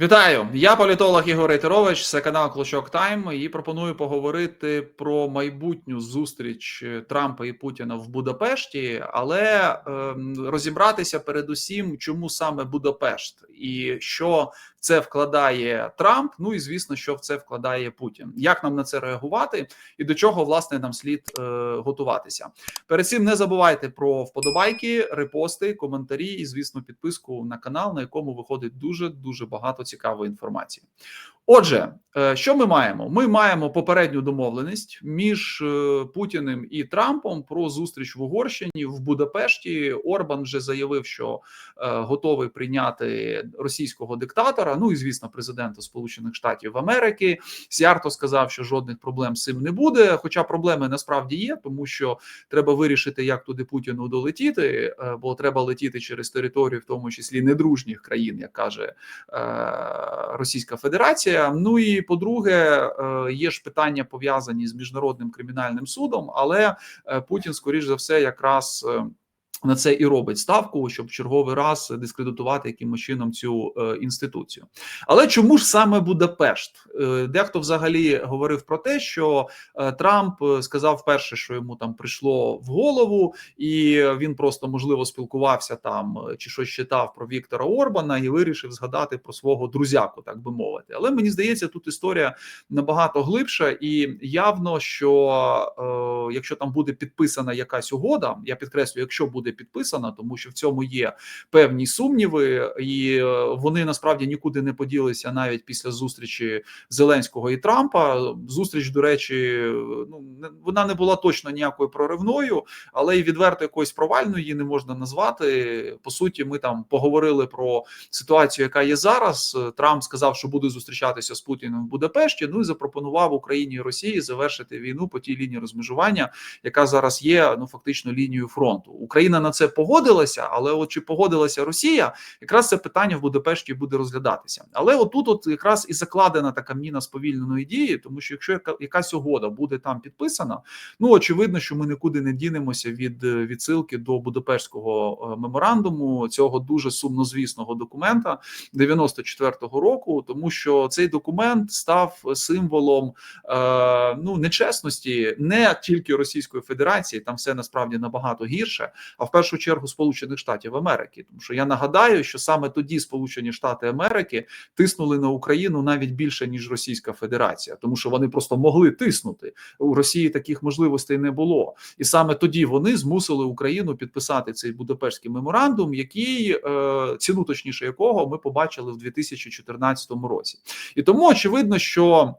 Вітаю, я політолог Ігор Рейтерович, це канал Клочок Тайм. І пропоную поговорити про майбутню зустріч Трампа і Путіна в Будапешті, але е, розібратися передусім, чому саме Будапешт і що в це вкладає Трамп. Ну і звісно, що в це вкладає Путін. Як нам на це реагувати, і до чого власне нам слід е, готуватися? Перед цим не забувайте про вподобайки, репости, коментарі і, звісно, підписку на канал, на якому виходить дуже дуже багато цікавої інформації. Отже, е, що ми маємо? Ми маємо попередню домовленість між е, Путіним і Трампом про зустріч в Угорщині в Будапешті. Орбан вже заявив, що е, готовий прийняти російського диктатора. Ну і звісно, президента Сполучених Штатів Америки. Сярто сказав, що жодних проблем з цим не буде. Хоча проблеми насправді є, тому що треба вирішити, як туди Путіну долетіти, бо треба летіти через територію, в тому числі недружніх країн, як каже Російська Федерація. Ну і по-друге, е, є ж питання пов'язані з міжнародним кримінальним судом, але е, Путін, скоріш за все, якраз. На це і робить ставку, щоб черговий раз дискредитувати якимось чином цю е, інституцію. Але чому ж саме Будапешт? Е, дехто взагалі говорив про те, що е, Трамп сказав перше, що йому там прийшло в голову, і він просто можливо спілкувався там чи щось читав про Віктора Орбана і вирішив згадати про свого друзяку, так би мовити. Але мені здається, тут історія набагато глибша, і явно, що якщо там буде підписана якась угода, я підкреслю, якщо буде буде підписана, тому що в цьому є певні сумніви, і е, вони насправді нікуди не поділися навіть після зустрічі Зеленського і Трампа. Зустріч, до речі, ну вона не була точно ніякою проривною, але і відверто якоюсь провальною її не можна назвати. По суті, ми там поговорили про ситуацію, яка є зараз. Трамп сказав, що буде зустрічатися з Путіним в Будапешті. Ну і запропонував Україні і Росії завершити війну по тій лінії розмежування, яка зараз є ну фактично лінією фронту. Україна на це погодилася, але от чи погодилася Росія, якраз це питання в Будапешті буде розглядатися. Але отут, от якраз і закладена така міна сповільненої дії, тому що якщо якась угода буде там підписана, ну очевидно, що ми нікуди не дінемося від відсилки до Будапештського е, меморандуму, цього дуже сумнозвісного документа 94-го року, тому що цей документ став символом е, ну нечесності не тільки Російської Федерації, там все насправді набагато гірше, а в першу чергу Сполучених Штатів Америки, тому що я нагадаю, що саме тоді Сполучені Штати Америки тиснули на Україну навіть більше ніж Російська Федерація, тому що вони просто могли тиснути у Росії. Таких можливостей не було, і саме тоді вони змусили Україну підписати цей Будапештський меморандум, який е, ціну точніше якого ми побачили в 2014 році, і тому очевидно, що.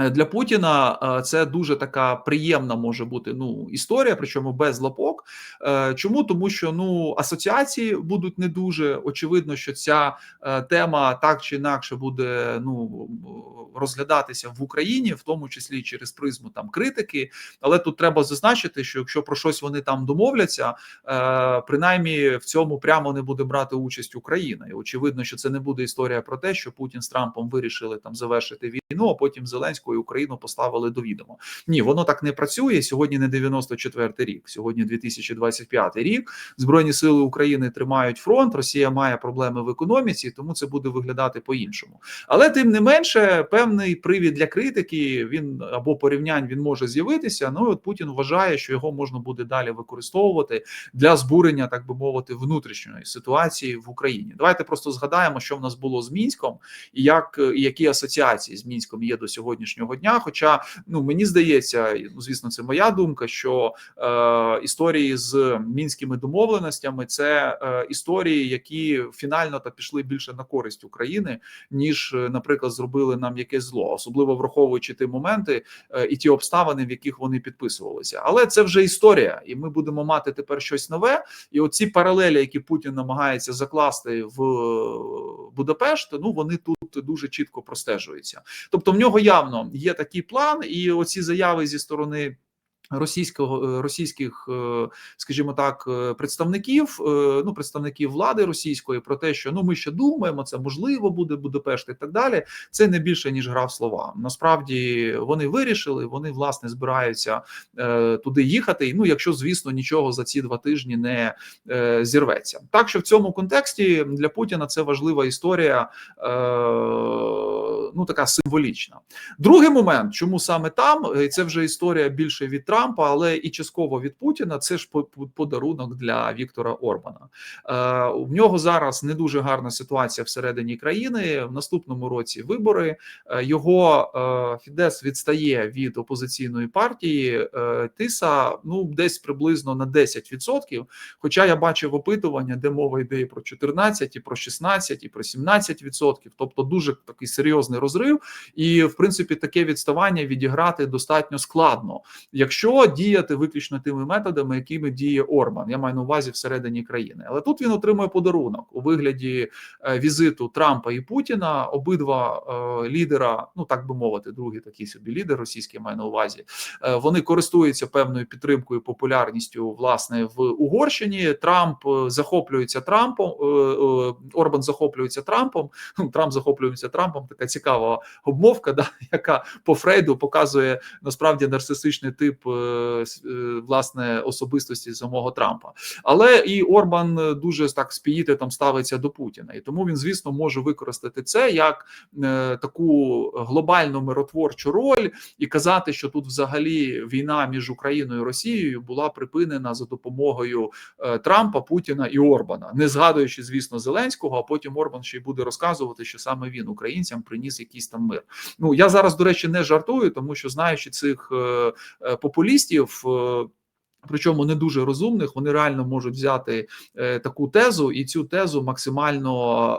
Е, для Путіна е, це дуже така приємна може бути ну історія, причому без лапок. Е, чому тому, що ну асоціації будуть не дуже очевидно, що ця тема так чи інакше буде ну розглядатися в Україні, в тому числі через призму там критики. Але тут треба зазначити, що якщо про щось вони там домовляться, принаймні в цьому прямо не буде брати участь Україна. І очевидно, що це не буде історія про те, що Путін з Трампом вирішили там завершити війну, а потім Зеленський і Україну поставили до відома. Ні, воно так не працює. Сьогодні не 94-й рік, сьогодні 2025 рік. Збройні сили України тримають фронт. Росія має проблеми в економіці, тому це буде виглядати по-іншому. Але тим не менше, певний привід для критики він або порівнянь він може з'явитися. Ну і от Путін вважає, що його можна буде далі використовувати для збурення, так би мовити, внутрішньої ситуації в Україні. Давайте просто згадаємо, що в нас було з мінськом, і як і які асоціації з мінськом є до сьогоднішнього сьогоднішнього дня. Хоча ну мені здається, ну звісно, це моя думка, що е, історії з мінськими домовленостями це е, історії, які фінально та пішли більше на користь України, ніж, наприклад, зробили нам якесь зло, особливо враховуючи ті моменти е, і ті обставини, в яких вони підписувалися. Але це вже історія, і ми будемо мати тепер щось нове. І оці паралелі, які Путін намагається закласти в Будапешт, ну вони тут дуже чітко простежується. Тобто, в нього явно є такий план, і оці заяви зі сторони. Російського російських, е, скажімо так, е, представників, е, ну представників влади російської про те, що ну ми ще думаємо, це можливо буде Будапешт і так далі. Це не більше ніж гра в слова. Насправді вони вирішили, вони власне збираються е, туди їхати. Ну, якщо звісно нічого за ці два тижні не е, зірветься. Так що в цьому контексті для Путіна це важлива історія, е, ну така символічна. Другий момент, чому саме там, і це вже історія більше від Трампа, але і частково від Путіна. Це ж подарунок для Віктора Орбана. Е, У нього зараз не дуже гарна ситуація всередині країни. В наступному році вибори е, його е, Фідес відстає від опозиційної партії Тиса. Ну десь приблизно на 10%. Хоча я бачив опитування, де мова йде і про 14, і про 16, і про 17%. Тобто дуже такий серйозний розрив, і в принципі таке відставання відіграти достатньо складно, якщо діяти виключно тими методами, якими діє Орбан. Я маю на увазі всередині країни, але тут він отримує подарунок у вигляді е, візиту Трампа і Путіна. Обидва е, лідера, ну так би мовити, другий такий собі лідер російський маю на увазі. Е, вони користуються певною підтримкою, популярністю власне в Угорщині. Трамп захоплюється Трампом. Орбан захоплюється Трампом. Трамп захоплюється Трампом. Така цікава обмовка, да, яка по Фрейду показує насправді нарцисичний тип власне особистості самого Трампа. Але і Орбан дуже так спіїти там ставиться до Путіна, і тому він, звісно, може використати це як е, таку глобальну миротворчу роль і казати, що тут взагалі війна між Україною і Росією була припинена за допомогою е, Трампа, Путіна і Орбана, не згадуючи, звісно, Зеленського. А потім Орбан ще й буде розказувати, що саме він українцям приніс якийсь там мир. Ну я зараз, до речі, не жартую, тому що знаючи цих е, е популістів. Причому не дуже розумних, вони реально можуть взяти е, таку тезу і цю тезу максимально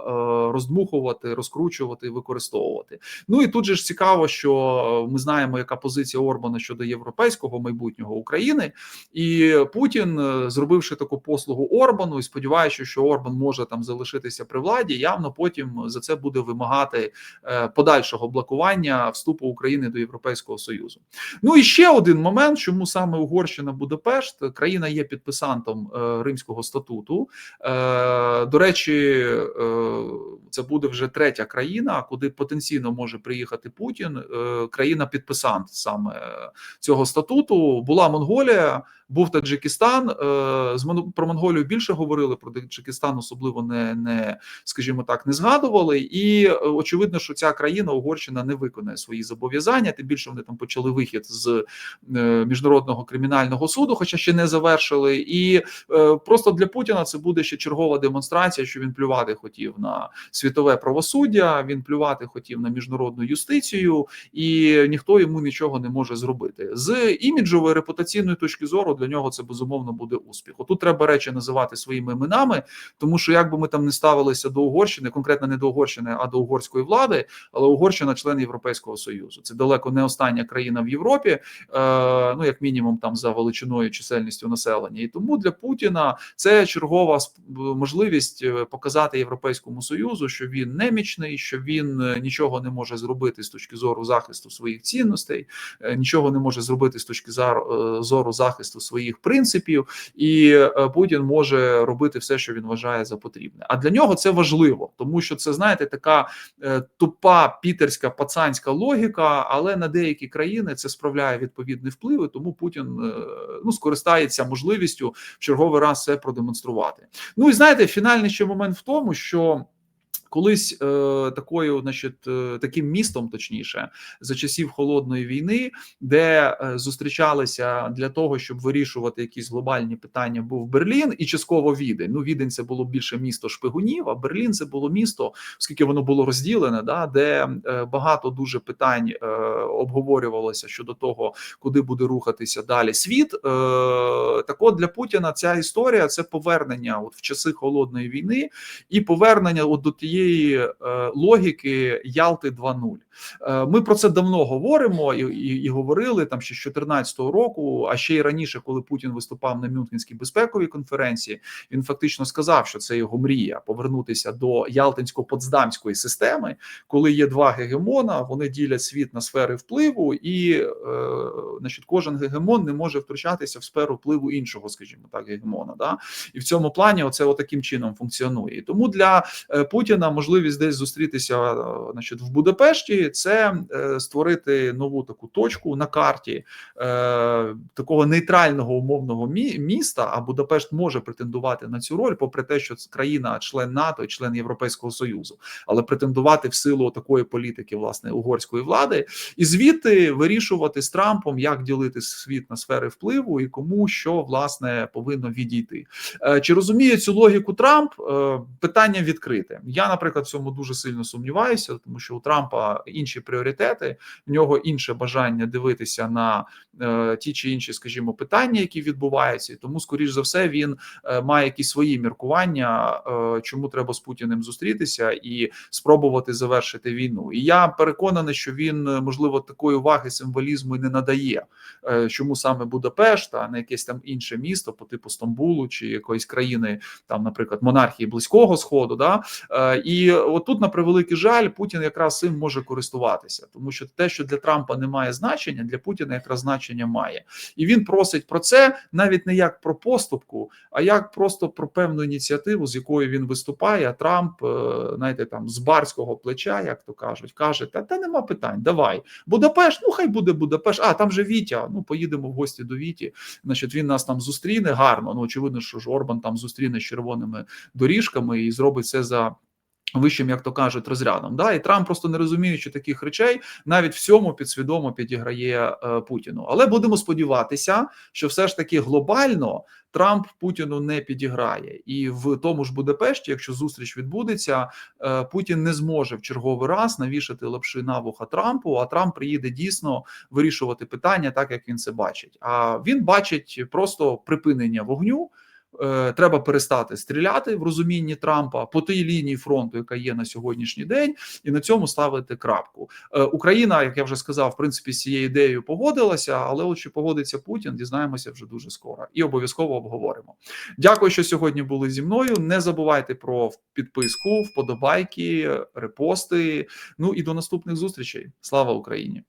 е, роздмухувати, розкручувати, використовувати. Ну і тут же ж цікаво, що ми знаємо, яка позиція Орбана щодо європейського майбутнього України, і Путін, е, зробивши таку послугу Орбану, і сподіваючись, що Орбан може там залишитися при владі, явно потім за це буде вимагати е, подальшого блокування вступу України до Європейського союзу. Ну і ще один момент, чому саме Угорщина Будапешт Будапешт. Країна є підписантом е, Римського статуту. Е, до речі, е, це буде вже третя країна, куди потенційно може приїхати Путін. Країна підписант саме цього статуту була Монголія був Таджикистан. Про Монголію більше говорили про Таджикистан, особливо не не скажімо так, не згадували. І очевидно, що ця країна Угорщина не виконає свої зобов'язання. Тим більше вони там почали вихід з міжнародного кримінального суду, хоча ще не завершили. І просто для Путіна це буде ще чергова демонстрація, що він плювати хотів на світове правосуддя. Він плювати хотів на міжнародну юстицію, і ніхто йому нічого не може зробити з іміджової репутаційної точки зору для нього це безумовно буде успіх. Тут треба речі називати своїми іменами, тому що як би ми там не ставилися до Угорщини, конкретно не до Угорщини, а до угорської влади, але Угорщина член Європейського союзу. Це далеко не остання країна в Європі, е, ну як мінімум, там за величиною чисельністю населення. І тому для Путіна це чергова можливість е, показати європейському союзу, що він немічний, що він е, нічого не може зробити з точки зору захисту своїх цінностей, нічого не може зробити з точки зору захисту своїх принципів, і е, Путін може робити все, що він вважає за потрібне. А для нього це важливо, тому що це знаєте така е, тупа пітерська пацанська логіка, але на деякі країни це справляє відповідний вплив. і Тому Путін е, ну скористається можливістю в черговий раз це продемонструвати. Ну і знаєте, фінальний ще момент в тому, що. Колись е, такою, значить, е, таким містом, точніше, за часів холодної війни, де е, зустрічалися для того, щоб вирішувати якісь глобальні питання, був Берлін і частково Відень. Ну, Відень це було більше місто шпигунів, а Берлін це було місто, оскільки воно було розділене, да, де е, багато дуже питань е, обговорювалося щодо того, куди буде рухатися далі світ. Е, так от для Путіна ця історія це повернення от в часи холодної війни і повернення от до тієї цієї е, логіки Ялти 2.0. Е, Ми про це давно говоримо і, і, і говорили там ще з 2014 року. А ще й раніше, коли Путін виступав на Мюнхенській безпековій конференції, він фактично сказав, що це його мрія повернутися до Ялтинсько-Потсдамської системи, коли є два гегемона, вони ділять світ на сфери впливу, і е, значить, кожен гегемон не може втручатися в сферу впливу іншого, скажімо так, гегемона. Да? І в цьому плані оце таким чином функціонує. Тому для е, Путіна можливість десь зустрітися, е, значить, в Будапешті, це е, створити нову таку точку на карті е, такого нейтрального умовного мі- міста. А Будапешт може претендувати на цю роль, попри те, що країна, член НАТО і член Європейського союзу, але претендувати в силу такої політики власне угорської влади, і звідти вирішувати з Трампом, як ділити світ на сфери впливу і кому що власне повинно відійти. Чи розуміє цю логіку Трамп? Питання відкрите. Я, наприклад, в цьому дуже сильно сумніваюся, тому що у Трампа інші пріоритети, в нього інше бажання дивитися на е, ті чи інші, скажімо, питання, які відбуваються, і тому, скоріш за все, він е, має якісь свої міркування, е, чому треба з Путіним зустрітися і спробувати завершити війну. І я переконаний, що він е, можливо такої уваги символізму і не надає. Е, Чому саме Будапешт, а не якесь там інше місто по типу Стамбулу чи якоїсь країни, там, наприклад, монархії близького сходу. Да? І отут, на превеликий жаль, Путін якраз цим може користуватися, тому що те, що для Трампа не має значення, для Путіна якраз значення має, і він просить про це навіть не як про поступку, а як просто про певну ініціативу, з якою він виступає. А Трамп, е, знаєте, там з барського плеча, як то кажуть, каже: Та та нема питань, давай. Будапешт, ну хай буде Будапешт. А там же Вітя. Ну поїдемо в гості до Віті. Значить, він нас там зустріне гарно. Ну очевидно, що ж Орбан там зустріне з червоними доріжками і зробить це за. Вищим, як то кажуть, розрядом, да і Трамп просто не розуміючи таких речей, навіть в цьому підсвідомо підіграє е, Путіну. Але будемо сподіватися, що все ж таки глобально Трамп Путіну не підіграє, і в тому ж Будапешті, якщо зустріч відбудеться, е, Путін не зможе в черговий раз навішати лапши на вуха Трампу. А Трамп приїде дійсно вирішувати питання, так як він це бачить. А він бачить просто припинення вогню. Е, Треба перестати стріляти в розумінні Трампа по тій лінії фронту, яка є на сьогоднішній день, і на цьому ставити крапку. Е, Україна, як я вже сказав, в принципі, з цією ідеєю погодилася, але от чи погодиться Путін, дізнаємося вже дуже скоро і обов'язково обговоримо. Дякую, що сьогодні були зі мною. Не забувайте про підписку, вподобайки, репости. Ну і до наступних зустрічей. Слава Україні!